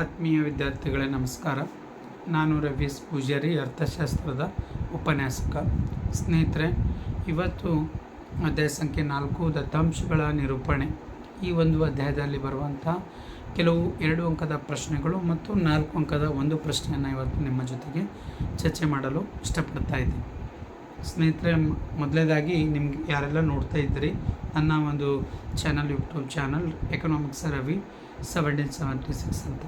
ಆತ್ಮೀಯ ವಿದ್ಯಾರ್ಥಿಗಳೇ, ನಮಸ್ಕಾರ. ನಾನು ರವೀಶ್ ಪೂಜಾರಿ, ಅರ್ಥಶಾಸ್ತ್ರದ ಉಪನ್ಯಾಸಕ. ಸ್ನೇಹಿತರೆ, ಇವತ್ತು ಅಧ್ಯಾಯ ಸಂಖ್ಯೆ ನಾಲ್ಕು, ದತ್ತಾಂಶಗಳ ನಿರೂಪಣೆ. ಈ ಒಂದು ಅಧ್ಯಾಯದಲ್ಲಿ ಬರುವಂಥ ಕೆಲವು ಎರಡು ಅಂಕದ ಪ್ರಶ್ನೆಗಳು ಮತ್ತು ನಾಲ್ಕು ಅಂಕದ ಒಂದು ಪ್ರಶ್ನೆಯನ್ನು ಇವತ್ತು ನಿಮ್ಮ ಜೊತೆಗೆ ಚರ್ಚೆ ಮಾಡಲು ಇಷ್ಟಪಡ್ತಾ ಇದ್ದೀನಿ. ಸ್ನೇಹಿತರೆ ಮೊದಲೇದಾಗಿ ನಿಮ್ಗೆ ಯಾರೆಲ್ಲ ನೋಡ್ತಾ ಇದ್ದೀರಿ, ನನ್ನ ಒಂದು channel, YouTube channel economics Ravi. Seventeen seventy six ಅಂತ.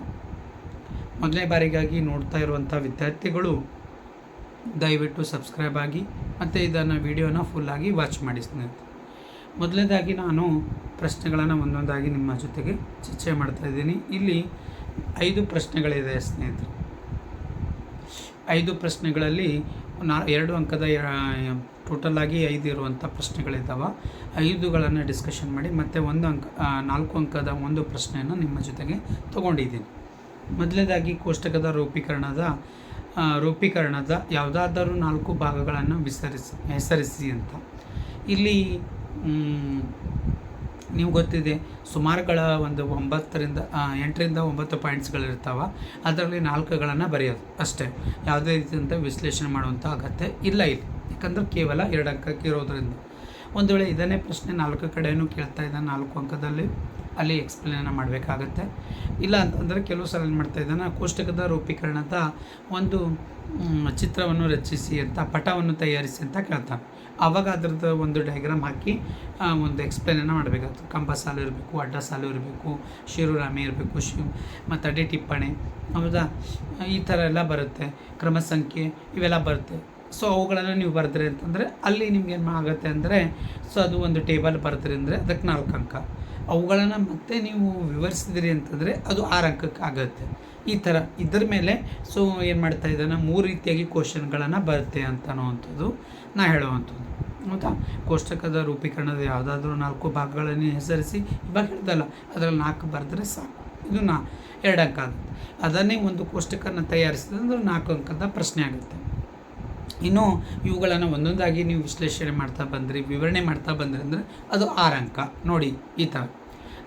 ಮೊದಲನೇ ಬಾರಿಗಾಗಿ ನೋಡ್ತಾ ಇರುವಂಥ ವಿದ್ಯಾರ್ಥಿಗಳು ದಯವಿಟ್ಟು ಸಬ್ಸ್ಕ್ರೈಬ್ ಆಗಿ ಮತ್ತು ಇದನ್ನು ವಿಡಿಯೋನ ಫುಲ್ಲಾಗಿ ವಾಚ್ ಮಾಡಿ ಸ್ನೇಹಿತರೆ. ಮೊದಲನೇದಾಗಿ ನಾನು ಪ್ರಶ್ನೆಗಳನ್ನು ಒಂದೊಂದಾಗಿ ನಿಮ್ಮ ಜೊತೆಗೆ ಚರ್ಚೆ ಮಾಡ್ತಾ ಇದ್ದೀನಿ. ಇಲ್ಲಿ ಐದು ಪ್ರಶ್ನೆಗಳಿದೆ ಸ್ನೇಹಿತರೆ. ಐದು ಪ್ರಶ್ನೆಗಳಲ್ಲಿ ನಾ ಎರಡು ಅಂಕದ ಟೋಟಲ್ ಐದು ಇರುವಂಥ ಪ್ರಶ್ನೆಗಳಿದ್ದಾವೆ ಐದುಗಳನ್ನು ಡಿಸ್ಕಷನ್ ಮಾಡಿ ಮತ್ತು ಒಂದು ಅಂಕ ನಾಲ್ಕು ಅಂಕದ ಒಂದು ಪ್ರಶ್ನೆಯನ್ನು ನಿಮ್ಮ ಜೊತೆಗೆ ತಗೊಂಡಿದ್ದೀನಿ. ಮೊದಲನೇದಾಗಿ ಕೋಷ್ಟಕದ ರೂಪೀಕರಣದ ರೂಪೀಕರಣದ ಯಾವುದಾದರೂ ನಾಲ್ಕು ಭಾಗಗಳನ್ನು ವಿಸ್ತರಿಸಿ, ಹೆಸರಿಸಿ ಅಂತ. ಇಲ್ಲಿ ನೀವು ಗೊತ್ತಿದೆ, ಸುಮಾರುಗಳ ಒಂದು ಒಂಬತ್ತರಿಂದ ಎಂಟರಿಂದ ಒಂಬತ್ತು ಪಾಯಿಂಟ್ಸ್ಗಳಿರ್ತಾವೆ. ಅದರಲ್ಲಿ ನಾಲ್ಕುಗಳನ್ನು ಬರೆಯೋದು ಅಷ್ಟೇ. ಯಾವುದೇ ರೀತಿಯಂಥ ವಿಶ್ಲೇಷಣೆ ಮಾಡುವಂಥ ಅಗತ್ಯ ಇಲ್ಲ ಇಲ್ಲಿ. ಯಾಕಂದರೆ ಕೇವಲ ಎರಡು ಅಂಕಕ್ಕೆ ಇರೋದರಿಂದ. ಒಂದು ವೇಳೆ ಇದನ್ನೇ ಪ್ರಶ್ನೆ ನಾಲ್ಕು ಕಡೆಯೂ ಕೇಳ್ತಾ ಇದ್ದಾನೆ, ನಾಲ್ಕು ಅಂಕದಲ್ಲಿ ಅಲ್ಲಿ ಎಕ್ಸ್ಪ್ಲೇನ ಮಾಡಬೇಕಾಗತ್ತೆ. ಇಲ್ಲ ಅಂತಂದರೆ ಕೆಲವು ಸಲ ಏನು ಮಾಡ್ತಾ ಇದ್ದಾನೆ ಕೋಷ್ಟಕದ ರೂಪೀಕರಣದ ಒಂದು ಚಿತ್ರವನ್ನು ರಚಿಸಿ ಅಂತ, ಪಟವನ್ನು ತಯಾರಿಸಿ ಅಂತ ಕೇಳ್ತಾನೆ. ಆವಾಗ ಅದ್ರದ್ದು ಒಂದು ಡಯಾಗ್ರಾಮ್ ಹಾಕಿ ಒಂದು ಎಕ್ಸ್ಪ್ಲೇನನ್ನು ಮಾಡಬೇಕಾಗ್ತದೆ. ಕಂಬ ಸಾಲು ಇರಬೇಕು ಅಡ್ಡ ಸಾಲು ಇರಬೇಕು ಶಿರೋರಾಮೆ ಇರಬೇಕು, ಶಿ, ಮತ್ತು ಅಡ್ಡಿ ಟಿಪ್ಪಣಿ, ಹೌದಾ? ಈ ಥರ ಎಲ್ಲ ಬರುತ್ತೆ. ಕ್ರಮ ಸಂಖ್ಯೆ ಇವೆಲ್ಲ ಬರುತ್ತೆ. ಸೊ ಅವುಗಳನ್ನು ನೀವು ಬರೆದ್ರಿ ಅಂತಂದರೆ, ಅಲ್ಲಿ ನಿಮ್ಗೆ ಏನು ಆಗುತ್ತೆ ಅಂದರೆ ಸೊ ಅದು ಒಂದು ಟೇಬಲ್ ಬರ್ತೀರಿ ಅಂದರೆ ಅದಕ್ಕೆ ನಾಲ್ಕು ಅಂಕ. ಅವುಗಳನ್ನು ಮತ್ತೆ ನೀವು ವಿವರಿಸಿದಿರಿ ಅಂತಂದರೆ, ಅದು ಆರು ಅಂಕಕ್ಕೆ ಆಗುತ್ತೆ. ಈ ಥರ ಇದ್ರ ಮೇಲೆ ಸೊ ಏನು ಮಾಡ್ತಾ ಇದ್ದಾನೆ? ಮೂರು ರೀತಿಯಾಗಿ ಕ್ವಶನ್ಗಳನ್ನು ಬರುತ್ತೆ ಅಂತ ಅನ್ನುವಂಥದ್ದು ನಾ ಹೇಳುವಂಥದ್ದು ಹೌದಾ? ಕೋಷ್ಟಕದ ರೂಪೀಕರಣದ ಯಾವುದಾದ್ರೂ ನಾಲ್ಕು ಭಾಗಗಳನ್ನು ಹೆಸರಿಸಿ, ಇವಾಗ ಹೇಳ್ದಲ್ಲ, ಅದರಲ್ಲಿ ನಾಲ್ಕು ಬರೆದ್ರೆ ಸಾಕು. ಇದು ನಾ ಎರಡು ಅಂಕ ಆಗುತ್ತೆ ಅದನ್ನೇ ಒಂದು ಕೋಷ್ಟಕನ ತಯಾರಿಸಿದ್ರೆ ನಾಲ್ಕು ಅಂಕದ ಪ್ರಶ್ನೆ ಆಗುತ್ತೆ. ಇನ್ನು ಇವುಗಳನ್ನು ಒಂದೊಂದಾಗಿ ನೀವು ವಿಶ್ಲೇಷಣೆ ಮಾಡ್ತಾ ಬಂದ್ರಿ, ವಿವರಣೆ ಮಾಡ್ತಾ ಬಂದ್ರಿ ಅಂದರೆ ಅದು ಆರು ಅಂಕ. ನೋಡಿ, ಈ ಥರ.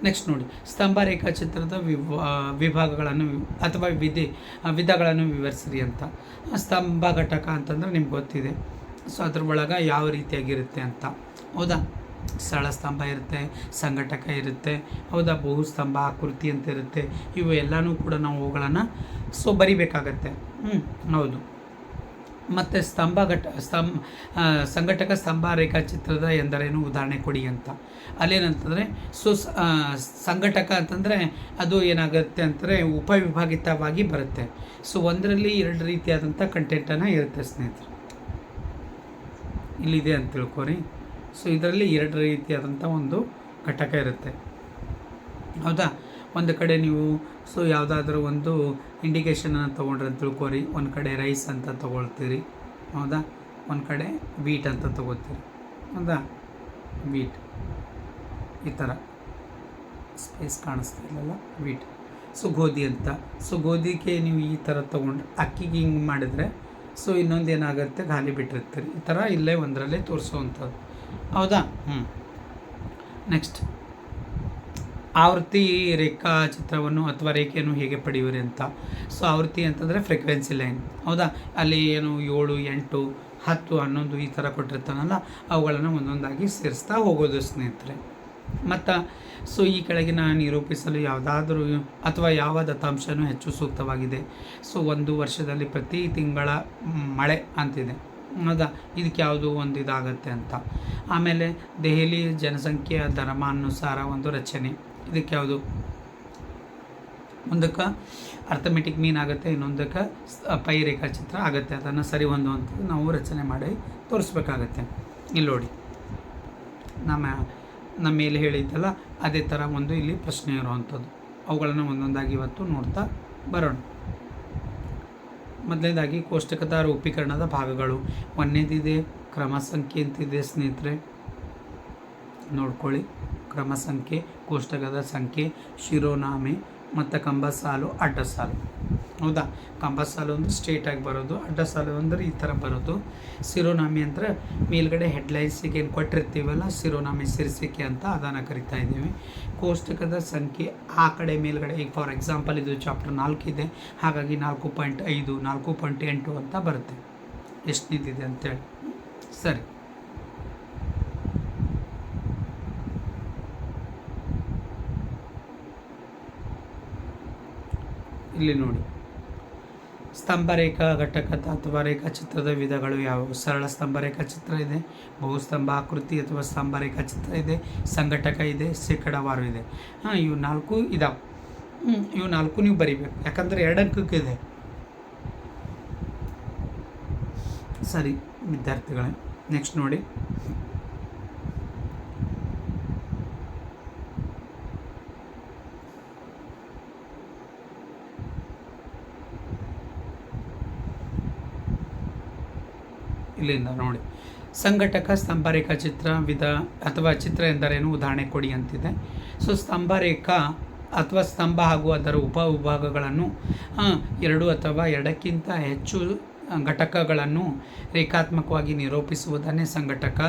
ನೆಕ್ಸ್ಟ್ ನೋಡಿ, ಸ್ತಂಭ ರೇಖಾಚಿತ್ರದ ವಿಭಾ ವಿಭಾಗಗಳನ್ನು ಅಥವಾ ವಿಧಿ ವಿಧಗಳನ್ನು ವಿವರಿಸ್ರಿ ಅಂತ. ಸ್ತಂಭ ಘಟಕ ಅಂತಂದ್ರೆ ನಿಮ್ಗೆ ಗೊತ್ತಿದೆ. ಸೊ ಅದ್ರ ಒಳಗೆ ಯಾವ ರೀತಿಯಾಗಿರುತ್ತೆ ಅಂತ. ಹೌದಾ? ಸರಳ ಸ್ತಂಭ ಇರುತ್ತೆ, ಸಂಘಟಕ ಇರುತ್ತೆ, ಹೌದಾ? ಬಹುಸ್ತಂಭ ಆಕೃತಿ ಅಂತ ಇರುತ್ತೆ. ಇವು ಎಲ್ಲನೂ ಕೂಡ ನಾವು ಅವುಗಳನ್ನು ಸೊ ಬರಿಬೇಕಾಗತ್ತೆ. ಹ್ಞೂ ಹೌದು. ಮತ್ತು ಸ್ತಂಭ ಘಟ ಸ್ತಂಭ ಆ, ಸಂಘಟಕ ಸ್ತಂಭ ರೇಖಾಚಿತ್ರದ ಎಂದರೇನು? ಉದಾಹರಣೆ ಕೊಡಿ ಅಂತ. ಅಲ್ಲೇನಂತಂದರೆ ಸು ಸಂಘಟಕ ಅಂತಂದರೆ ಅದು ಏನಾಗುತ್ತೆ ಅಂತಂದರೆ ಉಪವಿಭಾಗಿತವಾಗಿ ಬರುತ್ತೆ. ಸೊ ಒಂದರಲ್ಲಿ ಎರಡು ರೀತಿಯಾದಂಥ ಕಂಟೆಂಟನ್ನು ಇರುತ್ತೆ ಸ್ನೇಹಿತರೆ. ಇಲ್ಲಿದೆ ಅಂತ ತಿಳ್ಕೊರಿ. ಸೊ ಇದರಲ್ಲಿ ಎರಡು ರೀತಿಯಾದಂಥ ಒಂದು ಘಟಕ ಇರುತ್ತೆ. ಹೌದಾ? ಒಂದು ಕಡೆ ನೀವು ಸೊ ಯಾವುದಾದ್ರೂ ಒಂದು ಇಂಡಿಕೇಷನನ್ನು ತೊಗೊಂಡ್ರೆ ತಿಳ್ಕೊರಿ. ಒಂದು ಕಡೆ ರೈಸ್ ಅಂತ ತೊಗೊಳ್ತೀರಿ. ಹೌದಾ? ಒಂದು ಕಡೆ ವೀಟ್ ಅಂತ ತೊಗೋತೀರಿ. ಹೌದಾ? ವೀಟ್ ಈ ಥರ ಸ್ಪೇಸ್ ಕಾಣಿಸ್ತಿಲ್ಲ ಇಲ್ಲಲ್ಲ? ವೀಟ್ ಸೊ ಗೋಧಿ ಅಂತ. ಸೊ ಗೋಧಿಗೆ ನೀವು ಈ ಥರ ತೊಗೊಂಡ್ರೆ, ಅಕ್ಕಿಗೆ ಹಿಂಗೆ ಮಾಡಿದರೆ, ಸೊ ಇನ್ನೊಂದು ಏನಾಗುತ್ತೆ? ಖಾಲಿ ಬಿಟ್ಟಿರ್ತೀರಿ. ಈ ಥರ ಇಲ್ಲೇ ಒಂದರಲ್ಲೇ ತೋರಿಸುವಂಥದ್ದು ಹೌದಾ? ಹ್ಞೂ ನೆಕ್ಸ್ಟ್ ಆವೃತ್ತಿ ರೇಖಾಚಿತ್ರವನ್ನು ಅಥವಾ ರೇಖೆಯನ್ನು ಹೇಗೆ ಪಡೆಯುವಿರಿ ಅಂತ. ಸೊ ಆವೃತ್ತಿ ಅಂತಂದರೆ ಫ್ರೀಕ್ವೆನ್ಸಿ ಲೈನ್ ಹೌದಾ? ಅಲ್ಲಿ ಏನು ಏಳು, ಎಂಟು, ಹತ್ತು, ಹನ್ನೊಂದು ಈ ಥರ ಕೊಟ್ಟಿರ್ತಾನಲ್ಲ, ಅವುಗಳನ್ನು ಒಂದೊಂದಾಗಿ ಸೇರಿಸ್ತಾ ಹೋಗೋದು ಸ್ನೇಹಿತರೆ. ಮತ್ತು ಸೊ ಈ ಕೆಳಗಿನ ನಿರೂಪಿಸಲು ಯಾವುದಾದ್ರೂ ಅಥವಾ ಯಾವ ದತ್ತಾಂಶನೂ ಹೆಚ್ಚು ಸೂಕ್ತವಾಗಿದೆ. ಸೊ ಒಂದು ವರ್ಷದಲ್ಲಿ ಪ್ರತಿ ತಿಂಗಳ ಮಳೆ ಅಂತಿದೆ. ಹೌದಾ? ಇದಕ್ಕೆ ಯಾವುದು ಒಂದು ಇದಾಗತ್ತೆ ಅಂತ. ಆಮೇಲೆ ದೆಹಲಿ ಜನಸಂಖ್ಯೆಯ ಧರ್ಮಾನುಸಾರ ಒಂದು ರಚನೆ. ಇದಕ್ಕೆ ಯಾವುದು? ಒಂದಕ್ಕೆ ಅರ್ಥಮೆಟಿಕ್ ಮೀನ್ ಆಗುತ್ತೆ, ಇನ್ನೊಂದಕ್ಕೆ ಪೈ ರೇಖಾಚಿತ್ರ ಆಗುತ್ತೆ. ಅದನ್ನು ಸರಿ ಹೊಂದುವಂಥದ್ದು ನಾವು ರಚನೆ ಮಾಡಿ ತೋರಿಸ್ಬೇಕಾಗತ್ತೆ. ಇಲ್ಲಿ ನೋಡಿ. ನಮ್ಮ ನಮ್ಮ ಮೇಲೆ ಹೇಳಿದ್ದಲ್ಲ ಅದೇ ಥರ ಒಂದು ಇಲ್ಲಿ ಪ್ರಶ್ನೆ ಇರುವಂಥದ್ದು. ಅವುಗಳನ್ನು ಒಂದೊಂದಾಗಿ ಇವತ್ತು ನೋಡ್ತಾ ಬರೋಣ. ಮೊದಲನೇದಾಗಿ ಕೋಷ್ಟಕದ ರೂಪೀಕರಣದ ಭಾಗಗಳು. ಒಂದೇದಿದೆ ಕ್ರಮ ಸಂಖ್ಯೆ ಅಂತಿದೆ ಸ್ನೇಹಿತರೆ. ನೋಡ್ಕೊಳ್ಳಿ. ಕ್ರಮ ಸಂಖ್ಯೆ ಕೋಷ್ಟಕದ ಸಂಖ್ಯೆ, ಶಿರೋನಾಮೆ ಮತ್ತು ಕಂಬ ಸಾಲು ಅಡ್ಡ ಸಾಲು ಹೌದಾ? ಕಂಬ ಸಾಲು ಅಂದ್ರೆ ಸ್ಟ್ರೇಟಾಗಿ ಬರೋದು ಅಡ್ಡ ಸಾಲು ಅಂದರೆ ಈ ಥರ ಬರೋದು. ಸಿರೋನಾಮಿ ಅಂದರೆ ಮೇಲ್ಗಡೆ ಹೆಡ್ಲೈನ್ಸಿಗೆ ಏನು ಕೊಟ್ಟಿರ್ತೀವಲ್ಲ ಸಿರೋನಾಮಿ ಶೀರ್ಷಿಕೆ ಅಂತ ಅದನ್ನು ಕರಿತಾ ಇದ್ದೀವಿ. ಕೋಷ್ಟಕದ ಸಂಖ್ಯೆ ಆ ಕಡೆ ಮೇಲ್ಗಡೆ, ಈಗ ಫಾರ್ ಎಕ್ಸಾಂಪಲ್ ಇದು ಚಾಪ್ಟರ್ ನಾಲ್ಕು ಇದೆ, ಹಾಗಾಗಿ ನಾಲ್ಕು ಪಾಯಿಂಟ್ ಐದು, ನಾಲ್ಕು ಪಾಯಿಂಟ್ ಎಂಟು ಅಂತ ಬರುತ್ತೆ. ಎಷ್ಟು ನಿಂತಿದೆ ಅಂತೇಳಿ. ಸರಿ. ಇಲ್ಲಿ ನೋಡಿ. ಸ್ತಂಭರೇಖಾ ಘಟಕದ ಅಥವಾ ರೇಖಾಚಿತ್ರದ ವಿಧಗಳು ಯಾವುವು? ಸರಳ ಸ್ತಂಭ ರೇಖಾಚಿತ್ರ ಇದೆ, ಬಹುಸ್ತಂಭ ಆಕೃತಿ ಅಥವಾ ಸ್ತಂಭ ರೇಖಾಚಿತ್ರ ಇದೆ, ಸಂಘಟಕ ಇದೆ, ಶೇಕಡಾವಾರು ಇದೆ. ಹಾಂ, ಇವು ನಾಲ್ಕು ಇದಾವೆ. ಇವು ನಾಲ್ಕು ನೀವು ಬರಿಬೇಕು. ಯಾಕಂದರೆ ಎರಡು ಅಂಕಕ್ಕಿದೆ ಸರಿ, ವಿದ್ಯಾರ್ಥಿಗಳೇ ನೆಕ್ಸ್ಟ್ ನೋಡಿ. ಇಲ್ಲಿಂದ ನೋಡಿ. ಸಂಘಟಕ ಸ್ತಂಭ ರೇಖಾಚಿತ್ರ ವಿಧ ಅಥವಾ ಚಿತ್ರ ಎಂದರೇನು? ಉದಾಹರಣೆ ಕೊಡಿ ಅಂತಿದೆ. ಸೊ ಸ್ತಂಭ ರೇಖಾ ಅಥವಾ ಸ್ತಂಭ ಹಾಗೂ ಅದರ ಉಪ ವಿಭಾಗಗಳನ್ನು ಎರಡು ಅಥವಾ ಎರಡಕ್ಕಿಂತ ಹೆಚ್ಚು ಘಟಕಗಳನ್ನು ರೇಖಾತ್ಮಕವಾಗಿ ನಿರೂಪಿಸುವುದನ್ನೇ ಸಂಘಟಕ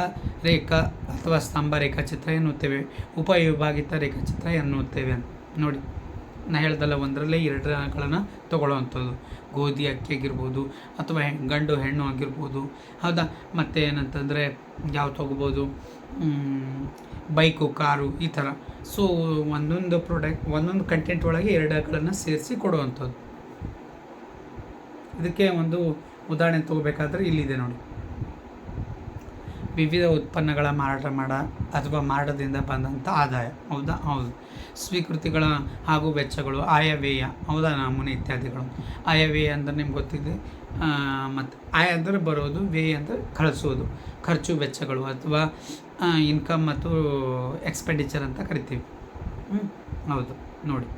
ರೇಖಾ ಅಥವಾ ಸ್ತಂಭ ರೇಖಾಚಿತ್ರ ಎನ್ನುತ್ತೇವೆ. ಉಪವಿಭಾಗಿತ ರೇಖಾಚಿತ್ರ ಎನ್ನುತ್ತೇವೆ. ನೋಡಿ. ನಾ ಹೇಳ್ದಲ್ಲ, ಒಂದರಲ್ಲೇ ಎರಡು ಆಕಳನ್ನು ತೊಗೊಳ್ಳೋವಂಥದ್ದು ಗೋಧಿ, ಅಕ್ಕಿ ಆಗಿರ್ಬೋದು, ಅಥವಾ ಗಂಡು ಹೆಣ್ಣು ಆಗಿರ್ಬೋದು. ಹೌದಾ? ಮತ್ತು ಏನಂತಂದರೆ ಯಾವ ತೊಗೋಬೋದು? ಬೈಕು, ಕಾರು, ಈ ಥರ. ಸೊ ಒಂದೊಂದು ಪ್ರಾಡಕ್ಟ್ ಒಂದೊಂದು ಕಂಟೆಂಟ್ ಒಳಗೆ ಎರಡುಗಳನ್ನು ಸೇರಿಸಿ ಕೊಡುವಂಥದ್ದು. ಇದಕ್ಕೆ ಒಂದು ಉದಾಹರಣೆ ತೊಗೋಬೇಕಾದ್ರೆ ಇಲ್ಲಿದೆ ನೋಡಿ. ವಿವಿಧ ಉತ್ಪನ್ನಗಳ ಮಾರಾಟ ಮಾಡ, ಅಥವಾ ಮಾರಾಟದಿಂದ ಬಂದಂಥ ಆದಾಯ. ಹೌದಾ? ಹೌದು. ಸ್ವೀಕೃತಿಗಳ ಹಾಗೂ ವೆಚ್ಚಗಳು, ಆಯವ್ಯಯ ಹೌದಾ ನಮೂನೆ ಇತ್ಯಾದಿಗಳು. ಆಯವ್ಯಯ ಅಂದರೆ ನಿಮ್ಗೆ ಗೊತ್ತಿದೆ. ಮತ್ತು ಆಯ ಅಂದರೆ ಬರೋದು, ವ್ಯಯ ಅಂದರೆ ಕಳಿಸೋದು. ಖರ್ಚು, ವೆಚ್ಚಗಳು ಅಥವಾ ಇನ್ಕಮ್ ಮತ್ತು ಎಕ್ಸ್ಪೆಂಡಿಚರ್ ಅಂತ ಕರಿತೀವಿ? ಹೌದು, ನೋಡಿ.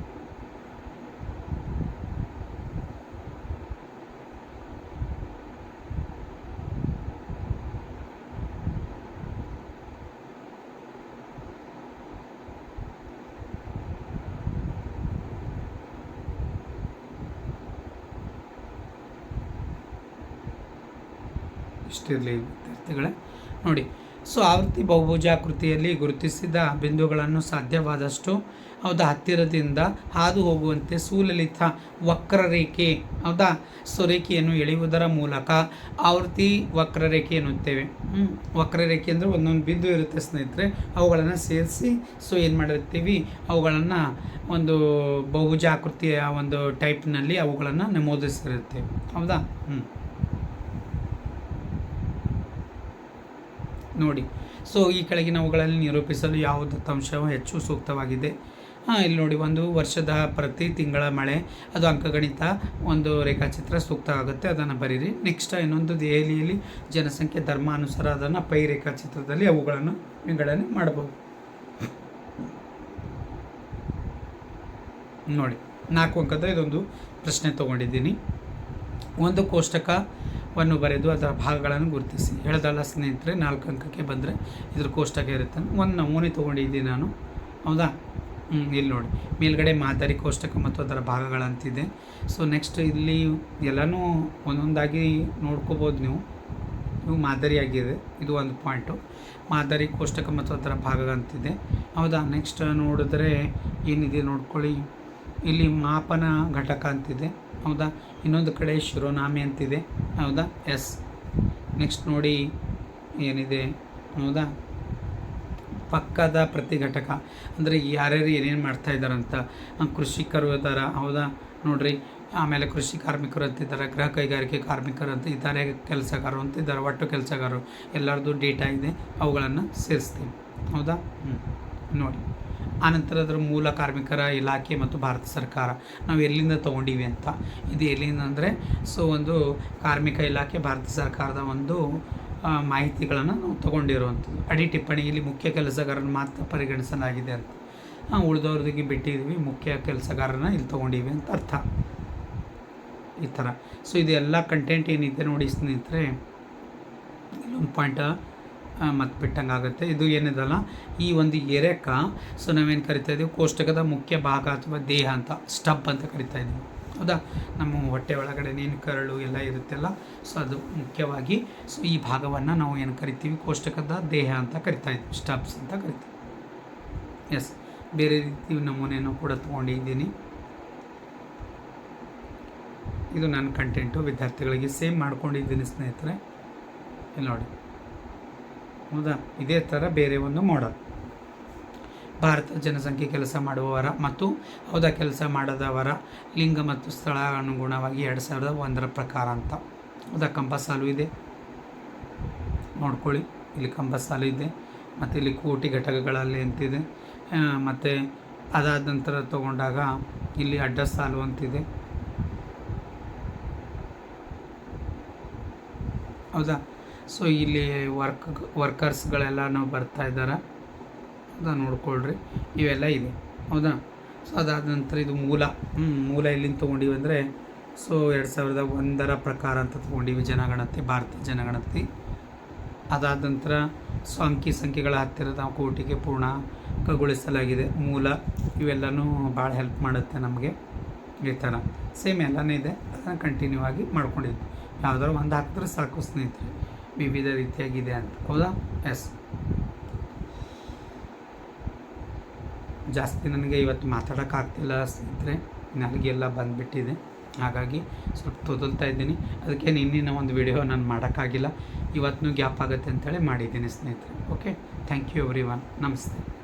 ಇಷ್ಟಿರಲಿ ವಿದ್ಯಾರ್ಥಿಗಳೇ. ನೋಡಿ, ಸೊ ಆವೃತ್ತಿ ಬಹುಭುಜಾಕೃತಿಯಲ್ಲಿ ಗುರುತಿಸಿದ ಬಿಂದುಗಳನ್ನು ಸಾಧ್ಯವಾದಷ್ಟು ಹೌದಾ? ಹತ್ತಿರದಿಂದ ಹಾದು ಹೋಗುವಂತೆ ಸುಲಲಿತ ವಕ್ರರೇಖೆ, ಹೌದಾ? ಸೊ ರೇಖೆಯನ್ನು ಎಳೆಯುವುದರ ಮೂಲಕ ಆವೃತ್ತಿ ವಕ್ರರೇಖೆ ಎನ್ನುತ್ತೇವೆ. ಹ್ಞೂ ವಕ್ರರೇಖೆ ಅಂದರೆ ಒಂದೊಂದು ಬಿಂದು ಇರುತ್ತೆ ಸ್ನೇಹಿತರೆ. ಅವುಗಳನ್ನು ಸೇರಿಸಿ, ಸೊ ಏನು ಮಾಡಿರ್ತೀವಿ? ಅವುಗಳನ್ನು ಒಂದು ಬಹುಭುಜಾಕೃತಿಯ ಒಂದು ಟೈಪ್ನಲ್ಲಿ ಅವುಗಳನ್ನು ನಮೂದಿಸಿರುತ್ತೇವೆ. ಹೌದಾ? ಹ್ಞೂ ನೋಡಿ. ಸೊ ಈ ಕೆಳಗಿನವುಗಳಲ್ಲಿ ನಿರೂಪಿಸಲು ಯಾವ ದತ್ತಾಂಶವು ಹೆಚ್ಚು ಸೂಕ್ತವಾಗಿದೆ. ಹಾಂ, ಇಲ್ಲಿ ನೋಡಿ, ಒಂದು ವರ್ಷದ ಪ್ರತಿ ತಿಂಗಳ ಮಳೆ, ಅದು ಅಂಕಗಣಿತ, ಒಂದು ರೇಖಾಚಿತ್ರ ಸೂಕ್ತ ಆಗುತ್ತೆ, ಅದನ್ನು ಬರೀರಿ. ನೆಕ್ಸ್ಟ್ ಇನ್ನೊಂದು ದೆಹಲಿಯಲ್ಲಿ ಜನಸಂಖ್ಯೆ ಧರ್ಮ ಅನುಸಾರ ಅದನ್ನು ಪೈ ರೇಖಾಚಿತ್ರದಲ್ಲಿ ಅವುಗಳನ್ನು ವಿಂಗಡಣೆ ಮಾಡಬಹುದು. ನೋಡಿ, ನಾಲ್ಕು ಅಂಕದ ಇದೊಂದು ಪ್ರಶ್ನೆ ತೊಗೊಂಡಿದ್ದೀನಿ. ಒಂದು ಕೋಷ್ಟಕವನ್ನು ಬರೆದು ಅದರ ಭಾಗಗಳನ್ನು ಗುರುತಿಸಿ. ಹೇಳ್ದಲ್ಲ ಸ್ನೇಹಿತರೆ, ನಾಲ್ಕು ಅಂಕಕ್ಕೆ ಬಂದರೆ ಇದ್ರ ಕೋಷ್ಟಕ ಇರುತ್ತೆ. ಒಂದು ನಮೂನೆ ತೊಗೊಂಡಿದ್ದೀನಿ ನಾನು. ಹೌದಾ? ಹ್ಞೂ ಇಲ್ಲಿ ನೋಡಿ. ಮೇಲ್ಗಡೆ ಮಾದರಿ ಕೋಷ್ಟಕ ಮತ್ತು ಅದರ ಭಾಗಗಳಂತಿದೆ. ಸೊ ನೆಕ್ಸ್ಟ್ ಇಲ್ಲಿ ಎಲ್ಲನೂ ಒಂದೊಂದಾಗಿ ನೋಡ್ಕೋಬೋದು ನೀವು. ಇವು ಮಾದರಿಯಾಗಿದೆ. ಇದು ಒಂದು ಪಾಯಿಂಟು. ಮಾದರಿ ಕೋಷ್ಟಕ ಮತ್ತು ಅದರ ಭಾಗಗಳಂತಿದೆ. ಹೌದಾ? ನೆಕ್ಸ್ಟ್ ನೋಡಿದ್ರೆ ಏನಿದೆ ನೋಡ್ಕೊಳ್ಳಿ. ಇಲ್ಲಿ ಮಾಪನ ಘಟಕ ಅಂತಿದೆ. ಹೌದಾ? ಇನ್ನೊಂದು ಕಡೆ ಶಿರೋನಾಮೆ ಅಂತಿದೆ. ಹೌದಾ? ಎಸ್ ನೆಕ್ಸ್ಟ್ ನೋಡಿ ಏನಿದೆ? ಹೌದಾ? ಪಕ್ಕದ ಪ್ರತಿ ಘಟಕ ಅಂದರೆ ಯಾರ್ಯಾರು ಏನೇನು ಮಾಡ್ತಾ ಇದ್ದಾರಂತ. ಕೃಷಿಕರು ಇದ್ದಾರೆ? ಹೌದಾ? ನೋಡಿರಿ. ಆಮೇಲೆ ಕೃಷಿ ಕಾರ್ಮಿಕರು ಅಂತಿದ್ದಾರೆ ಗೃಹ ಕೈಗಾರಿಕೆ ಕಾರ್ಮಿಕರು ಅಂತ ಇದ್ದಾರೆ, ಕೆಲಸಗಾರರು ಅಂತ ಇದ್ದಾರೆ, ಒಟ್ಟು ಕೆಲಸಗಾರರು. ಎಲ್ಲರದ್ದು ಡೇಟಾ ಇದೆ, ಅವುಗಳನ್ನು ಸೇರಿಸ್ತೀವಿ ಹೌದಾ? ಹ್ಞೂ ನೋಡಿ. ಆನಂತರ ಅದರ ಮೂಲ ಕಾರ್ಮಿಕರ ಇಲಾಖೆ ಮತ್ತು ಭಾರತ ಸರ್ಕಾರ ನಾವು ಎಲ್ಲಿಂದ ತೊಗೊಂಡೀವಿ ಅಂತ. ಇದು ಎಲ್ಲಿಂದ ಅಂದರೆ, ಸೊ ಒಂದು ಕಾರ್ಮಿಕ ಇಲಾಖೆ ಭಾರತ ಸರ್ಕಾರದ ಒಂದು ಮಾಹಿತಿಗಳನ್ನು ನಾವು ತೊಗೊಂಡಿರುವಂಥದ್ದು. ಅಡಿ ಟಿಪ್ಪಣಿಯಲ್ಲಿ ಮುಖ್ಯ ಕೆಲಸಗಾರನ ಮಾತ್ರ ಪರಿಗಣಿಸಲಾಗಿದೆ ಅಂತ. ಹಾಂ ಉಳಿದವ್ರಿಗೆ ಬಿಟ್ಟಿದ್ದೀವಿ ಮುಖ್ಯ ಕೆಲಸಗಾರನ ಇಲ್ಲಿ ತೊಗೊಂಡಿವಿ ಅಂತ ಅರ್ಥ. ಈ ಥರ ಸೊ ಇದು ಎಲ್ಲ ಕಂಟೆಂಟ್ ಏನಿದೆ ನೋಡಿ ಸ್ನೇಹಿತರೆ ಇಲ್ಲೊಂದು ಪಾಯಿಂಟ್ ಮತ್ತು ಬಿಟ್ಟಂಗೆ ಆಗುತ್ತೆ ಇದು ಏನಿದಲ್ಲ, ಈ ಒಂದು ಎರೆಕ, ಸೊ ನಾವೇನು ಕರಿತಾ ಇದ್ದೀವಿ ಕೋಷ್ಟಕದ ಮುಖ್ಯ ಭಾಗ ಅಥವಾ ದೇಹ ಅಂತ, ಸ್ಟಬ್ ಅಂತ ಕರಿತಾ ಇದ್ದೀವಿ ಹೌದಾ? ನಮ್ಮ ಹೊಟ್ಟೆ ಒಳಗಡೆ ನೀನು ಕರಳು ಎಲ್ಲ ಇರುತ್ತಲ್ಲ, ಸೊ ಅದು ಮುಖ್ಯವಾಗಿ, ಸೊ ಈ ಭಾಗವನ್ನು ನಾವು ಏನು ಕರಿತೀವಿ? ಕೋಷ್ಟಕದ ದೇಹ ಅಂತ ಕರಿತಾ ಇದ್ವಿ. ಸ್ಟಬ್ಸ್ ಅಂತ ಕರಿತೀವಿ. ಎಸ್ ಬೇರೆ ರೀತಿ ನಮೂನೆಯನ್ನು ಕೂಡ ತೊಗೊಂಡಿದ್ದೀನಿ. ಇದು ನನ್ನ ಕಂಟೆಂಟು ವಿದ್ಯಾರ್ಥಿಗಳಿಗೆ ಸೇಮ್ ಮಾಡ್ಕೊಂಡಿದ್ದೀನಿ ಸ್ನೇಹಿತರೆ. ಇಲ್ಲಿ ನೋಡಿ. ಹೌದಾ? ಇದೇ ಥರ ಬೇರೆ ಒಂದು ಮಾಡಲ್ ಭಾರತ ಜನಸಂಖ್ಯೆ ಕೆಲಸ ಮಾಡುವವರ ಮತ್ತು ಹೌದಾ ಕೆಲಸ ಮಾಡದವರ ಲಿಂಗ ಮತ್ತು ಸ್ಥಳ ಅನುಗುಣವಾಗಿ ಎರಡು ಸಾವಿರದ ಒಂದರ ಪ್ರಕಾರ ಅಂತ. ಹೌದಾ, ಕಂಬ ಸಾಲು ಇದೆ. ನೋಡ್ಕೊಳ್ಳಿ, ಇಲ್ಲಿ ಕಂಬ ಸಾಲು ಇದೆ. ಮತ್ತು ಇಲ್ಲಿ ಕೋಟಿ ಘಟಕಗಳಲ್ಲಿ ಅಂತಿದೆ ಮತ್ತು ಅದಾದ ನಂತರ ತಗೊಂಡಾಗ ಇಲ್ಲಿ ಅಡ್ಡ ಸಾಲು ಅಂತಿದೆ ಹೌದಾ? ಸೊ ಇಲ್ಲಿ ವರ್ಕ್ ವರ್ಕರ್ಸ್ಗಳೆಲ್ಲನೂ ಬರ್ತಾ ಇದ್ದಾರೆ. ಹೌದಾ ನೋಡ್ಕೊಳ್ರಿ. ಇವೆಲ್ಲ ಇದೆ. ಹೌದಾ? ಸೊ ಅದಾದ ನಂತರ ಇದು ಮೂಲ. ಮೂಲ ಎಲ್ಲಿಂದ ತೊಗೊಂಡಿವಿ ಅಂದರೆ, ಸೊ ಎರಡು ಸಾವಿರದ ಒಂದರ ಪ್ರಕಾರ ಅಂತ ತೊಗೊಂಡಿವಿ ಜನಗಣತಿ, ಭಾರತೀಯ ಜನಗಣತಿ. ಅದಾದ ನಂತರ ಸೊ ಅಂಕಿ ಸಂಖ್ಯೆಗಳ ಹತ್ತಿರದ ಕೋಟಿಗೆ ಪೂರ್ಣಕಗೊಳಿಸಲಾಗಿದೆ ಮೂಲ ಇವೆಲ್ಲನೂ ಭಾಳ ಹೆಲ್ಪ್ ಮಾಡುತ್ತೆ ನಮಗೆ. ಈ ಥರ ಸೇಮ್ ಎಲ್ಲನೇ ಇದೆ. ಅದನ್ನು ಕಂಟಿನ್ಯೂ ಆಗಿ ಮಾಡ್ಕೊಂಡಿದ್ವಿ. ಯಾವ್ದಾದ್ರು ಒಂದು ಹಾಕಿದ್ರೆ ಸಾಕು ಸ್ನೇಹಿತರೆ. ವಿವಿಧ ರೀತಿಯಾಗಿದೆ ಅಂತ. ಹೌದಾ? ಎಸ್ ಜಾಸ್ತಿ ನನಗೆ ಇವತ್ತು ಮಾತಾಡೋಕ್ಕಾಗ್ತಿಲ್ಲ ಸ್ನೇಹಿತರೆ. ನನಗೆಲ್ಲ ಬಂದುಬಿಟ್ಟಿದೆ. ಹಾಗಾಗಿ ಸ್ವಲ್ಪ ತೊದಲ್ತಾ ಇದ್ದೀನಿ. ಅದಕ್ಕೆ ನಿನ್ನಿನ ಒಂದು ವಿಡಿಯೋ ನಾನು ಮಾಡೋಕ್ಕಾಗಿಲ್ಲ. ಇವತ್ತು ಗ್ಯಾಪ್ ಆಗುತ್ತೆ ಅಂತೇಳಿ ಮಾಡಿದ್ದೀನಿ ಸ್ನೇಹಿತರೆ. Okay thank you everyone ನಮಸ್ತೆ.